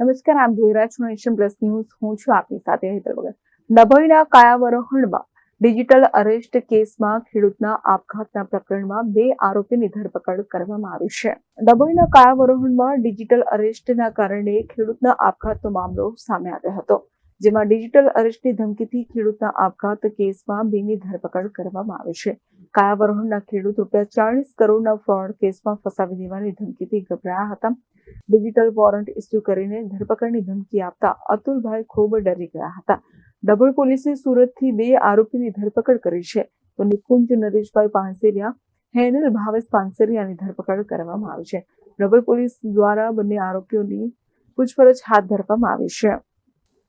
નમસ્કાર આપ જોઈ રહ્યા છો નેશન પ્લસ ન્યૂઝ. હું છું આપની સાથે હેતલ વગર. ડભોઈના કાયાવરોહણમાં ડિજિટલ અરેસ્ટ કેસમાં ખેડૂતના આપઘાતના પ્રકરણમાં બે આરોપીની ધરપકડ કરવામાં આવી છે. ડભોઈના કાયાવરોહણમાં ડિજિટલ અરેસ્ટના કારણે ખેડૂતના આપઘાતનો મામલો સામે આવ્યો હતો, જેમાં ડિજિટલ અરેસ્ટની ધમકીથી ખેડૂતના આપઘાત કેસમાં બેની ધરપકડ કરવામાં આવી છે. કાયાવરોહણના ખેડૂત રૂપિયા ચાલીસ કરોડના ફ્રોડ કેસમાં ફસાવી દેવાની ધમકીથી ગભરાયા હતા. ડિજિટલ વોરંટ ઇસ્યુ કરીને ધરપકડની ધમકી આપતા અતુલભાઈ ખૂબ ડરી ગયા હતા. ડબલ પોલીસે સુરતથી બે આરોપીની ધરપકડ કરી છે. તો નિકુંજ નરેશભાઈ પાનસેરિયા, હેનલ ભાવેશ પાનસેરિયાની ધરપકડ કરવામાં આવી છે. ડબલ પોલીસ દ્વારા બંને આરોપીઓની પૂછપરછ હાથ ધરવામાં આવી છે.